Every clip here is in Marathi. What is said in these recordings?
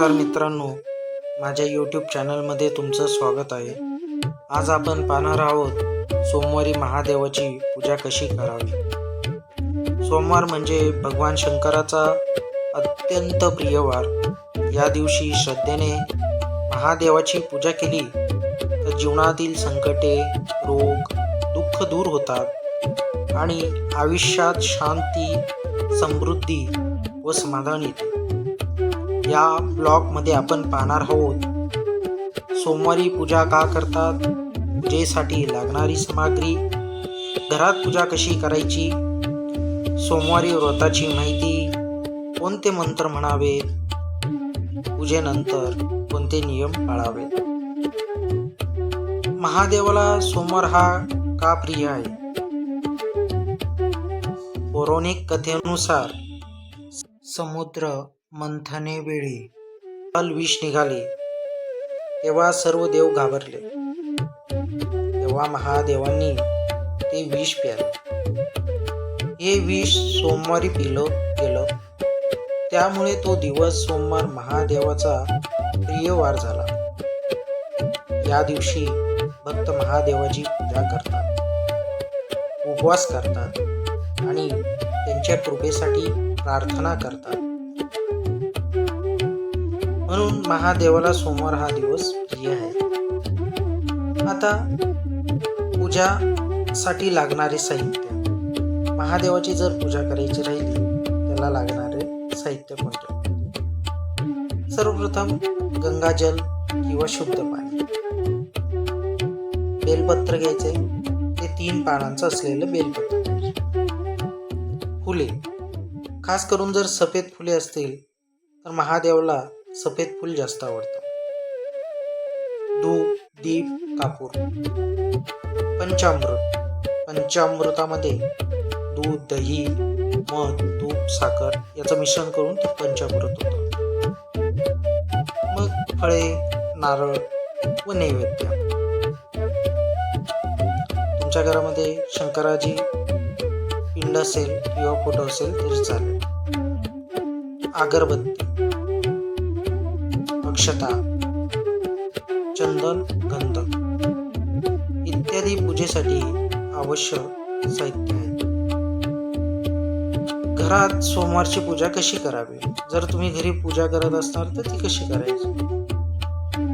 नमस्कार मित्रांनो. माझ्या यूट्यूब चॅनलमध्ये तुमचं स्वागत आहे. आज आपण पाहणार आहोत सोमवारी महादेवाची पूजा कशी करावी? सोमवार म्हणजे भगवान शंकराचा अत्यंत प्रिय वार. या दिवशी श्रद्धेने महादेवाची पूजा केली तर जीवनातील संकटे रोग दुःख दूर होतात आणि आयुष्यात शांती समृद्धी व समाधान येते. या ब्लॉगमध्ये आपण पाहणार आहोत सोमवारी पूजा का करतात पूजेसाठी लागणारी सामग्री घरात पूजा कशी करायची सोमवारी व्रताची माहिती कोणते मंत्र म्हणावे पूजेनंतर कोणते नियम पाळावेत. महादेवाला सोमवार हा का प्रिय आहे? पौराणिक कथेनुसार समुद्र मंथने वेळी काल विष निघाले. तेव्हा सर्व देव घाबरले. तेव्हा महादेवांनी ते विष प्याले. हे विष सोमवारी पिलं गेलं. त्यामुळे तो दिवस सोमवार महादेवाचा प्रियवार झाला. या दिवशी भक्त महादेवाची पूजा करतात उपवास करतात आणि त्यांच्या कृपेसाठी प्रार्थना करतात. म्हणून महादेवाला सोमवार हा दिवस प्रिय आहे. आता पूजासाठी लागणारे साहित्य. महादेवाची जर पूजा करायची राहिली त्याला लागणारे साहित्य कोणते? सर्वप्रथम गंगाजल किंवा शुद्ध पाणी. बेलपत्र घ्यायचे. ते तीन पानांचं असलेलं बेलपत्र फुले. खास करून जर सफेद फुले असतील तर महादेवाला सफेद फूल जास्त आवडतं. धूप दीप कापूर. पंचामृत. पंचामृतामध्ये दूध दही मध तूप साखर याचं मिश्रण करून ते पंचामृत होतं. मग फळे नारळ व नैवेद्य. तुमच्या घरामध्ये शंकराजी पिंड असेल किंवा फोटो असेल तरी चालेल. अगरबत्ती. अक्षता चंदन गंध इत्यादी पूजेसाठी आवश्यक साहित्य आहे. घरात सोमवारची पूजा कशी करावी? जर तुम्ही घरी पूजा करत असणार तर ती कशी करायची?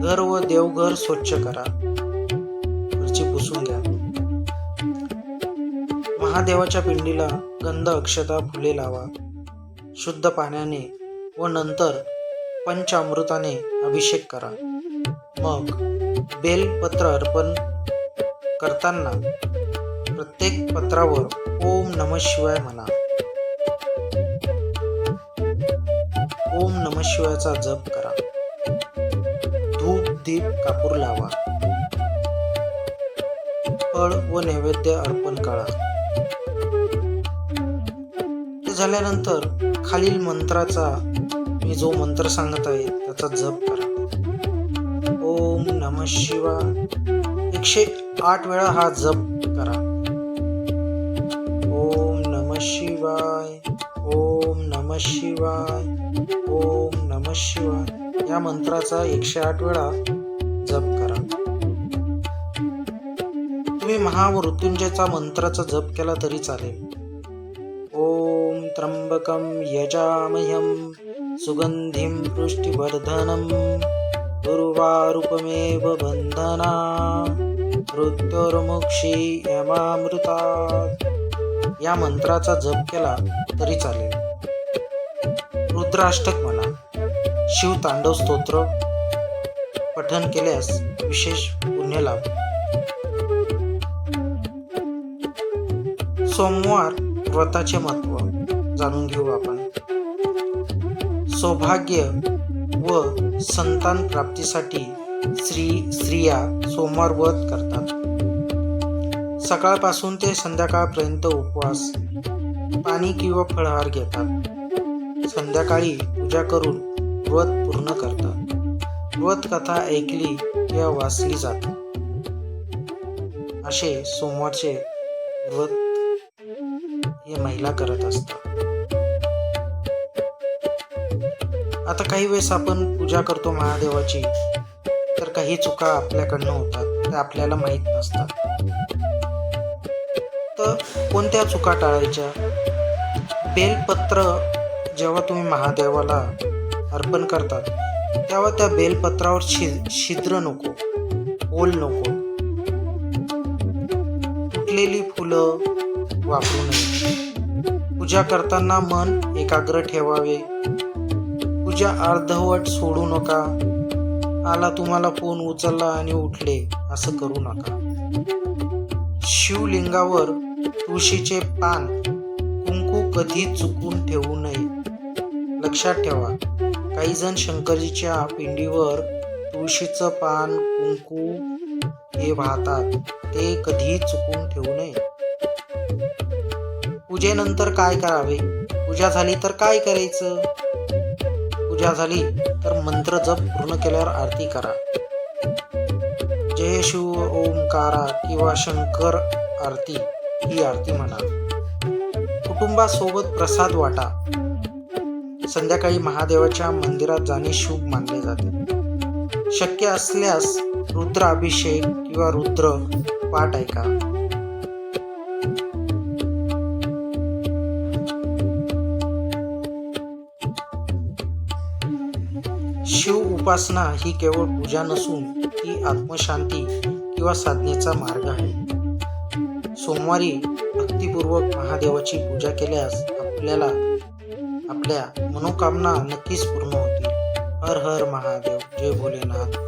घर व देवघर स्वच्छ करा. घरची पुसून घ्या. महादेवाच्या पिंडीला गंध अक्षता फुले लावा. शुद्ध पाण्याने व नंतर पंचामृताने अभिषेक करा. मग बेलपत्र अर्पण करताना प्रत्येक पत्रावर ओम नम शिवाय म्हणा. ओम नम शिवायचा जप करा. धूप दीप कापूर लावा. फळ व नैवेद्य अर्पण करा ते झाल्यानंतर खालील मंत्राचा मी जो मंत्र सांगत आहे त्याचा जप करा. ओम नम शिवाय. एकशे आठ वेळा हा जप करा. ओम नम शिवाय. ओम नम शिवाय. ओम नम शिवाय. या मंत्राचा एकशे आठ वेळा जप करा. तुम्ही महामृत्युंजयचा मंत्राचा जप केला तरी चालेल. ओम त्र्यंबकम यजामह्यं सुगन्धिं पुष्टिवर्धनं उर्वारुकमेव बन्धना मृत्योर्मुक्षी यमामृतात। या मंत्राचा जप केला तरी चालेल। रुद्राष्टक म्हणा शिव तांडव स्तोत्र पठन केल्यास विशेष पुण्य लाभ। सोमवार व्रताचे महत्त्व जाणून घेऊ आपण। सौभाग्य व संतान प्राप्तीसाठी स्त्री स्त्रिया सोमवार व्रत करतात. सकाळपासून ते संध्याकाळपर्यंत उपवास पाणी किंवा फळहार घेतात. संध्याकाळी पूजा करून व्रत पूर्ण करतात. व्रत कथा ऐकली किंवा वाचली जाते. असे सोमवारचे व्रत हे महिला करत असतात. आता काही वेळेस आपण पूजा करतो महादेवाची. तर काही चुका आपल्याकडनं होतात त्या आपल्याला माहीत नसतात. तर कोणत्या चुका टाळायच्या? बेलपत्र जेव्हा तुम्ही महादेवाला अर्पण करतात तेव्हा त्या बेलपत्रावर शि छिद्र नको ओल नको. तुटलेली फुलं वापरू नये. पूजा करताना मन एकाग्र ठेवावे. पूजा अर्धवट सोडू नका. आला तुम्हाला फोन उचलला आणि उठले. असं करू नका. शिवलिंगावर तुळशीचे पान कुंकू कधी चुकून ठेवू नये. लक्षात ठेवा काही जण शंकरजीच्या पिंडीवर तुळशीचं पान कुंकू हे वाहतात. ते कधी चुकून ठेवू नये. पूजेनंतर काय करावे? पूजा झाली तर काय करायचं? पूजा झाली तर मंत्र जप पूर्ण केल्यावर आरती करा. जय शिव ओंकारा किंवा शंकर आरती ही आरती म्हणा. कुटुंबासोबत प्रसाद वाटा. संध्याकाळी महादेवाच्या मंदिरात जाणे शुभ मानले जाते. शक्य असल्यास रुद्र अभिषेक किंवा रुद्र पाठ ऐका. उपासना ही केवळ पूजा नसून ती आत्मशांती किंवा साधनेचा मार्ग आहे. सोमवारी भक्तीपूर्वक महादेवाची पूजा केल्यास आपल्याला आपल्या मनोकामना नक्कीच पूर्ण होतील. हर हर महादेव जय भोलेनाथ.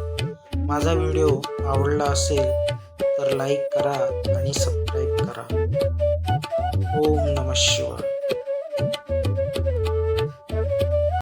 माझा व्हिडिओ आवडला असेल तर लाईक करा आणि सबस्क्राईब करा. ओम नम शिवाय.